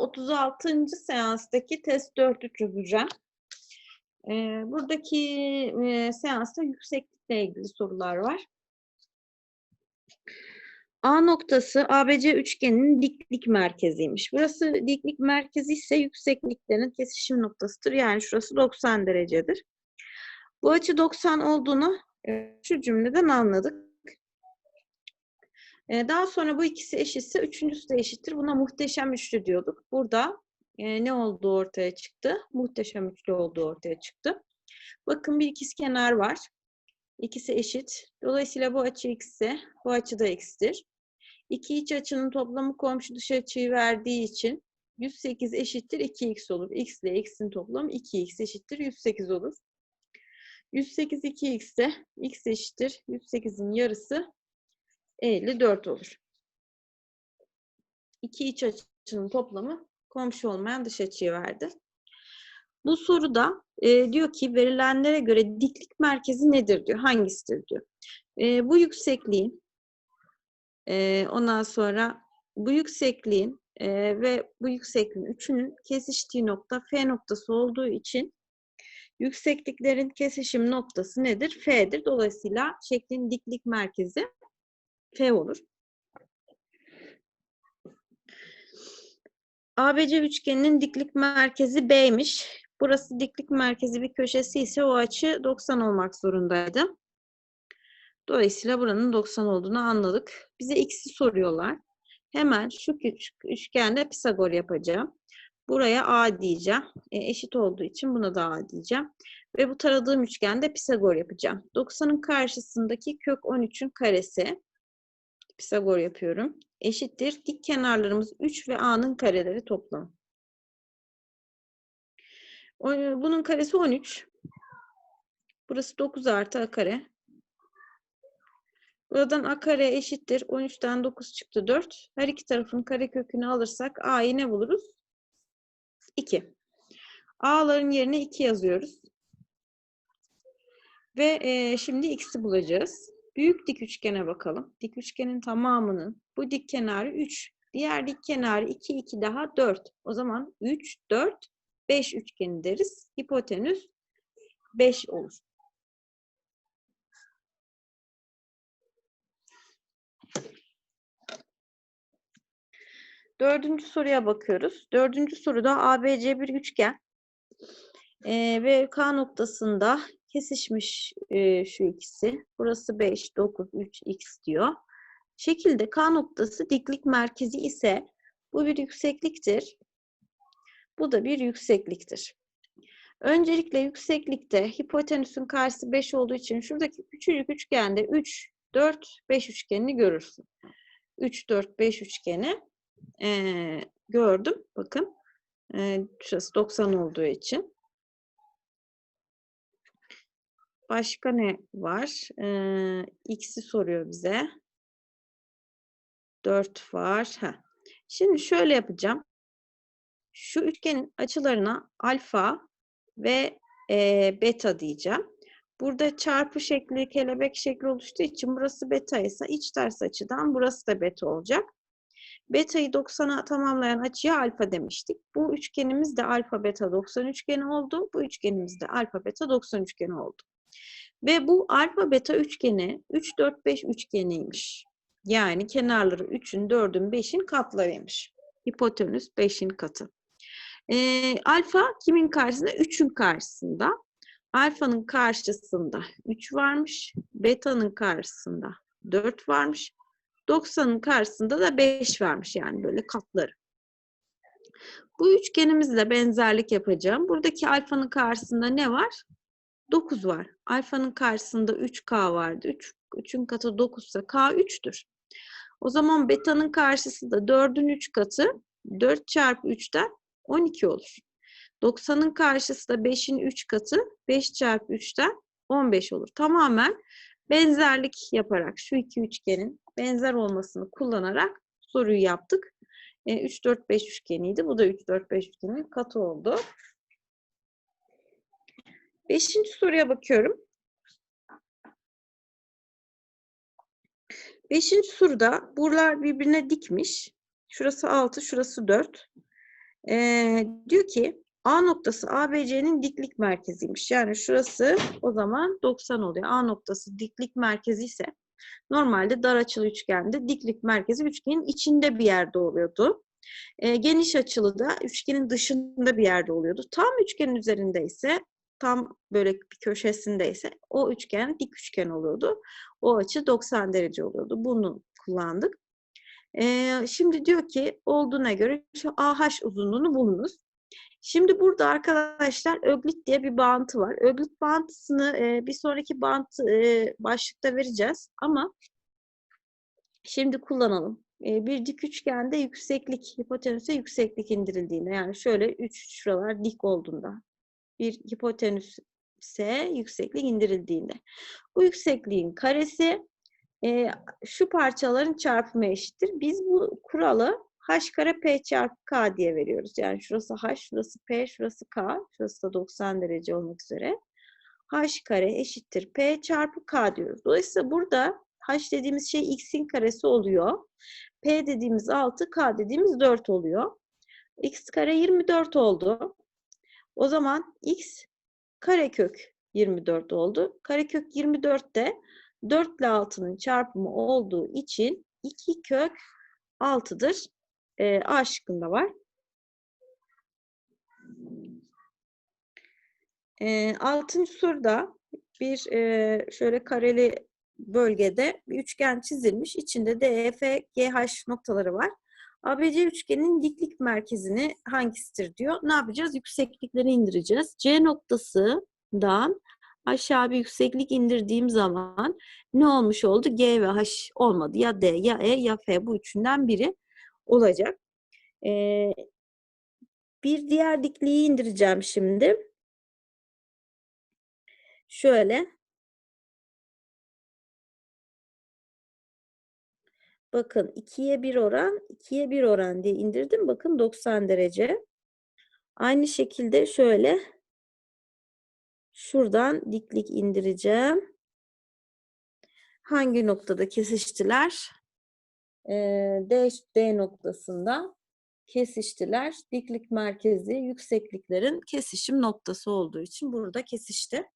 36. seanstaki test 4'ü çözeceğim. Ee, buradaki e, seansta yükseklikle ilgili sorular var. A noktası ABC üçgeninin diklik merkeziymiş. Burası diklik merkezi ise yüksekliklerin kesişim noktasıdır. Yani şurası 90 derecedir. Bu açı 90 olduğunu e, şu cümleden anladık. E, daha sonra bu ikisi eşitse üçüncüsü de eşittir. Buna muhteşem üçlü diyorduk. Burada e, ne olduğu ortaya çıktı? Muhteşem üçlü olduğu ortaya çıktı. Bakın bir ikizkenar var. İkisi eşit. Dolayısıyla bu açı x'e, bu açı da x'tir. İki iç açının toplamı komşu dış açıyı verdiği için 108 eşittir 2x olur. x ile x'in toplamı 2x eşittir 108 olur. 108 2x ise x eşittir 108'in yarısı 54 olur. İki iç açının toplamı komşu olmayan dış açıyı verdi. Bu soruda e, diyor ki verilenlere göre diklik merkezi nedir diyor. Hangisidir diyor. E, bu yüksekliğin e, ondan sonra bu yüksekliğin e, ve bu yüksekliğin üçünün kesiştiği nokta F noktası olduğu için yüksekliklerin kesişim noktası nedir? F'dir. Dolayısıyla şeklin diklik merkezi F olur. ABC üçgeninin diklik merkezi B'ymiş. Burası diklik merkezi bir köşesi ise o açı 90 olmak zorundaydı. Dolayısıyla buranın 90 olduğunu anladık. Bize x'i soruyorlar. Hemen şu küçük üçgende Pisagor yapacağım. Buraya A diyeceğim. E, eşit olduğu için buna da A diyeceğim. Ve bu taradığım üçgende Pisagor yapacağım. 90'ın karşısındaki kök 13'ün karesi. Pisagor yapıyorum. Eşittir. Dik kenarlarımız 3 ve A'nın kareleri toplam. Bunun karesi 13. Burası 9 artı A kare. Buradan A kare eşittir. 13'ten 9 çıktı 4. Her iki tarafın kare kökünü alırsak A'yı ne buluruz? 2. A'ların yerine 2 yazıyoruz. Ve e, şimdi x'i bulacağız. Büyük dik üçgene bakalım. Dik üçgenin tamamının bu dik kenarı 3. Diğer dik kenarı 2, 2 daha 4. O zaman 3, 4, 5 üçgeni deriz. Hipotenüs 5 olur. Dördüncü soruya bakıyoruz. Dördüncü soruda ABC bir üçgen ee, ve K noktasında kesişmiş e, şu ikisi. Burası 5, 9, 3, x diyor. Şekilde K noktası diklik merkezi ise bu bir yüksekliktir. Bu da bir yüksekliktir. Öncelikle yükseklikte hipotenüsün karşısı 5 olduğu için şuradaki küçücük üçgende 3, 4, 5 üçgenini görürsün. 3, 4, 5 üçgeni e, gördüm. Bakın. E, şurası 90 olduğu için. Başka ne var? E, X'i soruyor bize. 4 var. Heh. Şimdi şöyle yapacağım. Şu üçgenin açılarına alfa ve e, beta diyeceğim. Burada çarpı şekli, kelebek şekli oluştuğu için burası beta ise iç ters açıdan burası da beta olacak. Beta'yı 90'a tamamlayan açıya alfa demiştik. Bu üçgenimiz de alfa beta 90 üçgeni oldu. Bu üçgenimiz de alfa beta 90 üçgeni oldu. Ve bu alfa beta üçgeni 3 4 5 üçgeniymiş. Yani kenarları 3'ün, 4'ün, 5'in katlarıymış. Hipotenüs 5'in katı. Ee, alfa kimin karşısında? 3'ün karşısında. Alfanın karşısında 3 varmış. Beta'nın karşısında 4 varmış. 90'ın karşısında da 5 varmış yani böyle katları. Bu üçgenimizle benzerlik yapacağım. Buradaki alfanın karşısında ne var? 9 var. Alfanın karşısında 3K vardı. 3, 3'ün katı 9 ise K 3'tür. O zaman beta'nın karşısı da 4'ün 3 katı 4 çarpı 3'ten 12 olur. 90'ın karşısı da 5'in 3 katı 5 çarpı 3'ten 15 olur. Tamamen benzerlik yaparak şu iki üçgenin benzer olmasını kullanarak soruyu yaptık. E, 3, 4, 5 üçgeniydi. Bu da 3, 4, 5 üçgenin katı oldu. Beşinci soruya bakıyorum. Beşinci soruda buralar birbirine dikmiş. Şurası 6, şurası 4. Ee, diyor ki A noktası ABC'nin diklik merkeziymiş. Yani şurası o zaman 90 oluyor. A noktası diklik merkezi ise normalde dar açılı üçgende diklik merkezi üçgenin içinde bir yerde oluyordu. Ee, geniş açılı da üçgenin dışında bir yerde oluyordu. Tam üçgenin üzerinde ise tam böyle bir köşesinde ise o üçgen dik üçgen oluyordu. O açı 90 derece oluyordu. Bunu kullandık. Ee, şimdi diyor ki olduğuna göre şu AH uzunluğunu bulunuz. Şimdi burada arkadaşlar öglit diye bir bağıntı var. Öglit bağıntısını e, bir sonraki bağıntı e, başlıkta vereceğiz ama şimdi kullanalım. E, bir dik üçgende yükseklik, hipotenüse yükseklik indirildiğinde yani şöyle üç şuralar dik olduğunda bir hipotenüse yükseklik indirildiğinde. Bu yüksekliğin karesi e, şu parçaların çarpımı eşittir. Biz bu kuralı h kare p çarpı k diye veriyoruz. Yani şurası h, şurası p, şurası k. Şurası da 90 derece olmak üzere. h kare eşittir p çarpı k diyoruz. Dolayısıyla burada h dediğimiz şey x'in karesi oluyor. p dediğimiz 6, k dediğimiz 4 oluyor. x kare 24 oldu. O zaman x karekök 24 oldu. Karekök 24 de 4 ile 6'nın çarpımı olduğu için 2 kök 6'dır. E, A şıkkında var. E, altıncı soruda bir e, şöyle kareli bölgede bir üçgen çizilmiş. İçinde DEF, GH noktaları var. ABC üçgenin diklik merkezini hangisidir diyor. Ne yapacağız? Yükseklikleri indireceğiz. C noktasından aşağı bir yükseklik indirdiğim zaman ne olmuş oldu? G ve H olmadı. Ya D, ya E, ya F bu üçünden biri olacak. Ee, bir diğer dikliği indireceğim şimdi. Şöyle. Bakın 2'ye 1 oran, 2'ye 1 oran diye indirdim. Bakın 90 derece. Aynı şekilde şöyle şuradan diklik indireceğim. Hangi noktada kesiştiler? D, D noktasında kesiştiler. Diklik merkezi yüksekliklerin kesişim noktası olduğu için burada kesişti.